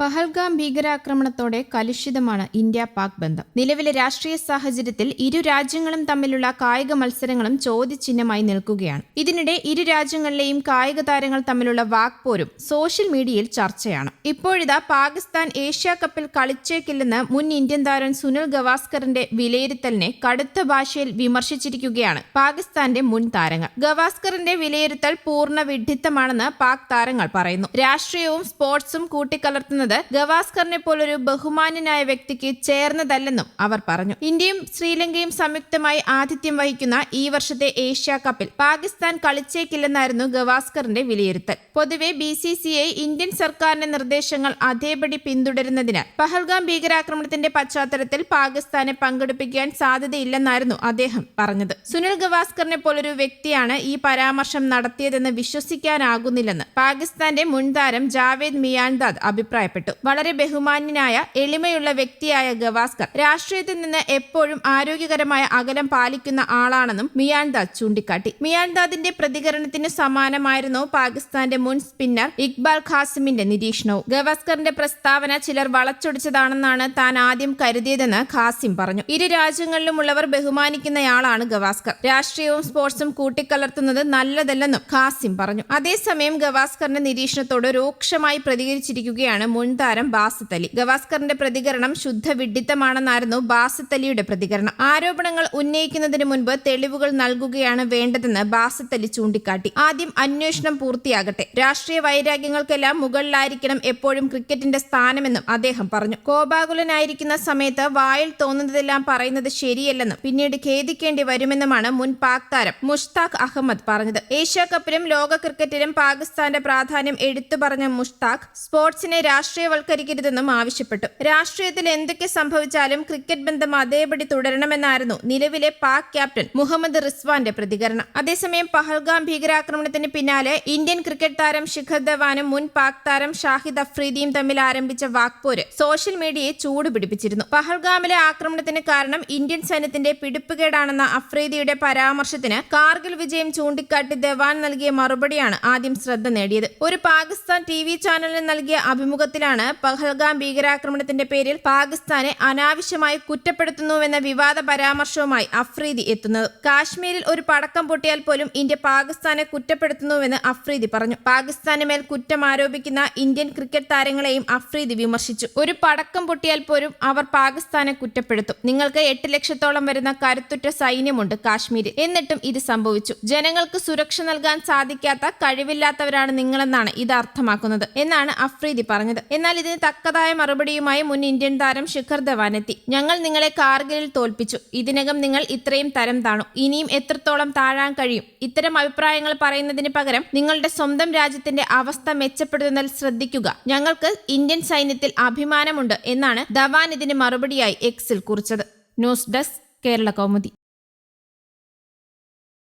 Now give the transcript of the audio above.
പഹൽഗാം ഭീകരാക്രമണത്തോടെ കലുഷിതമാണ് ഇന്ത്യ പാക് ബന്ധം. നിലവിലെ രാഷ്ട്രീയ സാഹചര്യത്തിൽ ഇരു രാജ്യങ്ങളും തമ്മിലുള്ള കായിക മത്സരങ്ങളും ചോദ്യചിഹ്നമായി നിൽക്കുകയാണ്. ഇതിനിടെ ഇരു രാജ്യങ്ങളിലെയും കായിക താരങ്ങൾ തമ്മിലുള്ള വാക്പോരും സോഷ്യൽ മീഡിയയിൽ ചർച്ചയാണ്. ഇപ്പോഴിതാ പാകിസ്ഥാൻ ഏഷ്യാ കപ്പിൽ കളിച്ചേക്കില്ലെന്ന് മുൻ ഇന്ത്യൻ താരം സുനിൽ ഗവാസ്കറിന്റെ വിലയിരുത്തലിനെ കടുത്ത ഭാഷയിൽ വിമർശിച്ചിരിക്കുകയാണ് പാകിസ്ഥാന്റെ മുൻ താരങ്ങൾ. ഗവാസ്കറിന്റെ വിലയിരുത്തൽ പൂർണ വിഡ്ഢിത്തമാണെന്ന് പാക് താരങ്ങൾ പറയുന്നു. രാഷ്ട്രീയവും സ്പോർട്സും കൂട്ടിക്കലർത്തുന്നത് ഗവാസ്കറിനെ പോലൊരു ബഹുമാന്യനായ വ്യക്തിക്ക് ചേർന്നതല്ലെന്നും അവർ പറഞ്ഞു. ഇന്ത്യയും ശ്രീലങ്കയും സംയുക്തമായി ആതിഥ്യം വഹിക്കുന്ന ഈ വർഷത്തെ ഏഷ്യ കപ്പിൽ പാകിസ്ഥാൻ കളിച്ചേക്കില്ലെന്നായിരുന്നു ഗവാസ്കറിന്റെ വിലയിരുത്തൽ. പൊതുവെ B C C I Indian സർക്കാരിന്റെ നിർദ്ദേശങ്ങൾ അതേപടി പിന്തുടരുന്നതിനാൽ പഹൽഗാം ഭീകരാക്രമണത്തിന്റെ പശ്ചാത്തലത്തിൽ പാകിസ്ഥാനെ പങ്കെടുപ്പിക്കാൻ സാധ്യതയില്ലെന്നായിരുന്നു അദ്ദേഹം പറഞ്ഞത്. സുനിൽ ഗവാസ്കറിനെ പോലൊരു വ്യക്തിയാണ് ഈ പരാമർശം നടത്തിയതെന്ന് വിശ്വസിക്കാനാകുന്നില്ലെന്ന് പാകിസ്ഥാന്റെ മുൻതാരം ജാവേദ് മിയാൻദാദ് അഭിപ്രായപ്പെട്ടു. വളരെ ബഹുമാന്യനായ എളിമയുള്ള വ്യക്തിയായ ഗവാസ്കർ രാഷ്ട്രീയത്തിൽ നിന്ന് എപ്പോഴും ആരോഗ്യകരമായ അകലം പാലിക്കുന്ന ആളാണെന്നും മിയാൻദാദ് ചൂണ്ടിക്കാട്ടി. മിയാൻദാദിന്റെ പ്രതികരണത്തിന് സമാനമായിരുന്നു പാകിസ്ഥാന്റെ മുൻ സ്പിന്നർ ഇക്ബാൽ ഖാസിമിന്റെ നിരീക്ഷണവും? ഗവാസ്കറിന്റെ പ്രസ്താവന ചിലർ വളച്ചൊടിച്ചതാണെന്നാണ് താൻ ആദ്യം കരുതിയതെന്ന് ഖാസിം പറഞ്ഞു. ഇരു രാജ്യങ്ങളിലുമുള്ളവർ ബഹുമാനിക്കുന്നയാളാണ് ഗവാസ്കർ. രാഷ്ട്രീയവും സ്പോർട്സും കൂട്ടിക്കലർത്തുന്നത് നല്ലതല്ലെന്നും ഖാസിം പറഞ്ഞു. അതേസമയം ഗവാസ്കറിന്റെ നിരീക്ഷണത്തോട് രൂക്ഷമായി പ്രതികരിച്ചിരിക്കുകയാണ് മുൻ താരം ബാസിത്ത് അലി ഗവാസ്കറിന്റെ പ്രതികരണം ശുദ്ധ വിഡിത്തമാണെന്നായിരുന്നു അലിയുടെ പ്രതികരണം. ആരോപണങ്ങൾ ഉന്നയിക്കുന്നതിന് മുൻപ് തെളിവുകൾ നൽകുകയാണ് വേണ്ടതെന്ന് ബാസിത്ത് അലി ചൂണ്ടിക്കാട്ടി. ആദ്യം അന്വേഷണം പൂർത്തിയാകട്ടെ. രാഷ്ട്രീയ വൈരാഗ്യങ്ങൾക്കെല്ലാം മുകളിലായിരിക്കണം എപ്പോഴും ക്രിക്കറ്റിന്റെ സ്ഥാനമെന്നും അദ്ദേഹം പറഞ്ഞു. കോപാകുലനായിരിക്കുന്ന സമയത്ത് വായിൽ തോന്നുന്നതെല്ലാം പറയുന്നത് ശരിയല്ലെന്നും പിന്നീട് ഖേദിക്കേണ്ടി വരുമെന്നുമാണ് മുൻ പാക് താരം മുഷ്താഖ് അഹമ്മദ് പറഞ്ഞത്. ഏഷ്യാകപ്പിലും ലോക ക്രിക്കറ്റിലും പാകിസ്ഥാന്റെ പ്രാധാന്യം എടുത്തു പറഞ്ഞ മുഷ്താഖ് സ്പോർട്സിനെ രാഷ്ട്രീയവൽക്കരിക്കരുതെന്നും ആവശ്യപ്പെട്ടു. രാഷ്ട്രീയത്തിൽ എന്തൊക്കെ സംഭവിച്ചാലും ക്രിക്കറ്റ് ബന്ധം അതേപടി തുടരണമെന്നായിരുന്നു നിലവിലെ പാക് ക്യാപ്റ്റൻ മുഹമ്മദ് റിസ്വാന്റെ പ്രതികരണം. അതേസമയം പഹൽഗാം ഭീകരാക്രമണത്തിന് പിന്നാലെ ഇന്ത്യൻ ക്രിക്കറ്റ് താരം ശിഖർ ധവാനും മുൻ പാക് താരം ഷാഹിദ് അഫ്രീദിയും തമ്മിൽ ആരംഭിച്ച വാക്പോര് സോഷ്യൽ മീഡിയയെ ചൂടുപിടിപ്പിച്ചിരുന്നു. പഹൽഗാമിലെ ആക്രമണത്തിന് കാരണം ഇന്ത്യൻ സൈന്യത്തിന്റെ പിടിപ്പുകേടാണെന്ന അഫ്രീദിയുടെ പരാമർശത്തിന് കാർഗിൽ വിജയം ചൂണ്ടിക്കാട്ടി ധവാൻ നൽകിയ മറുപടിയാണ് ആദ്യം ശ്രദ്ധ നേടിയത്. ഒരു പാകിസ്ഥാൻ ടി ചാനലിന് നൽകിയ അഭിമുഖത്തിലാണ് പഹൽഗാം ഭീകരാക്രമണത്തിന്റെ പേരിൽ പാകിസ്ഥാനെ അനാവശ്യമായി കുറ്റപ്പെടുത്തുന്നുവെന്ന വിവാദ പരാമർശവുമായി അഫ്രീദി എത്തുന്നത്. കാശ്മീരിൽ ഒരു പടക്കം പൊട്ടിയാൽ പോലും ഇന്ത്യ പാകിസ്ഥാനെ കുറ്റപ്പെടുത്തുന്നുവെന്ന് അഫ്രീദി പറഞ്ഞു. പാകിസ്ഥാന് മേൽ കുറ്റം ആരോപിക്കുന്ന ഇന്ത്യൻ ക്രിക്കറ്റ് താരങ്ങളെയും അഫ്രീദി വിമർശിച്ചു. ഒരു പടക്കം പൊട്ടിയാൽ പോലും അവർ പാകിസ്ഥാനെ കുറ്റപ്പെടുത്തും. നിങ്ങൾക്ക് എട്ട് ലക്ഷത്തോളം വരുന്ന കരുത്തുറ്റ സൈന്യമുണ്ട് കാശ്മീരിൽ. എന്നിട്ടും ഇത് സംഭവിച്ചു. ജനങ്ങൾക്ക് സുരക്ഷ നൽകാൻ സാധിക്കാത്ത കഴിവില്ലാത്തവരാണ് നിങ്ങളെന്നാണ് ഇത് അർത്ഥമാക്കുന്നത് എന്നാണ് അഫ്രീദി പറഞ്ഞത്. എന്നാൽ ഇതിന് തക്കതായ മറുപടിയുമായി മുൻ ഇന്ത്യൻ താരം ശിഖർ ധവാൻ എത്തി ഞങ്ങൾ നിങ്ങളെ കാർഗിലിൽ തോൽപ്പിച്ചു. ഇതിനകം നിങ്ങൾ ഇത്രയും തരം താണു. ഇനിയും എത്രത്തോളം താഴാൻ കഴിയും? ഇത്തരം അഭിപ്രായങ്ങൾ പറയുന്നതിന് പകരം നിങ്ങളുടെ സ്വന്തം രാജ്യത്തിന്റെ അവസ്ഥ മെച്ചപ്പെടുത്തുന്നതിൽ ശ്രദ്ധിക്കുക. ഞങ്ങൾക്ക് ഇന്ത്യൻ സൈന്യത്തിൽ അഭിമാനമുണ്ട് എന്നാണ് ധവാൻ ഇതിന് മറുപടിയായി എക്സിൽ കുറിച്ചത്. News desk Kerala Kaumudi.